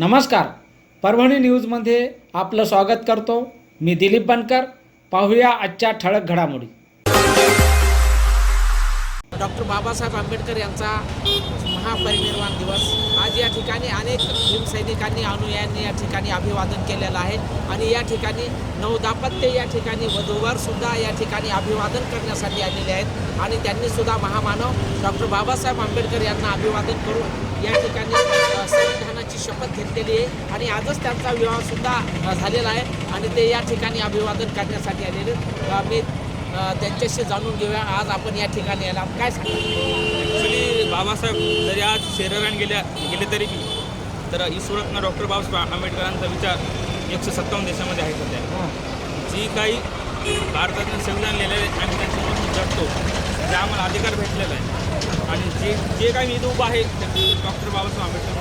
नमस्कार. परभणी न्यूजमध्ये आपलं स्वागत करतो. मी दिलीप बनकर. पाहूया आजच्या ठळक घडामोडी. डॉक्टर बाबासाहेब आंबेडकर यांचा महापरिनिर्वाण दिवस. आज या ठिकाणी अनेक भीमसैनिकांनी अनुयायांनी या ठिकाणी अभिवादन केलेलं आहे. आणि या ठिकाणी नवदापत्य या ठिकाणी वधूवर सुद्धा या ठिकाणी अभिवादन करण्यासाठी आलेले आहेत. आणि त्यांनी सुद्धा महामानव डॉक्टर बाबासाहेब आंबेडकर यांना अभिवादन करून या ठिकाणी संविधानाची शपथ घेतलेली आहे आणि आजच त्यांचा विवाहसुद्धा झालेला आहे. आणि ते या ठिकाणी अभिवादन करण्यासाठी आलेले मी अ, त्यांच्याशी जाणून घेऊया. आज आपण या ठिकाणी यायला काय ॲक्च्युली बाबासाहेब जरी आज शरीराने गेल्या गेले तरी तर ईश्वरत्न डॉक्टर बाबासाहेब आंबेडकरांचा विचार एकशे सत्तावन्न देशामध्ये आहे सध्या. जी काही भारताचं संविधान लिहिलेलं आहे आम्ही त्यांच्यामधून जगतो जे आम्हाला अधिकार भेटलेला आहे. आणि जे जे काही मी इथं उभं आहे ते डॉक्टर बाबासाहेब आंबेडकर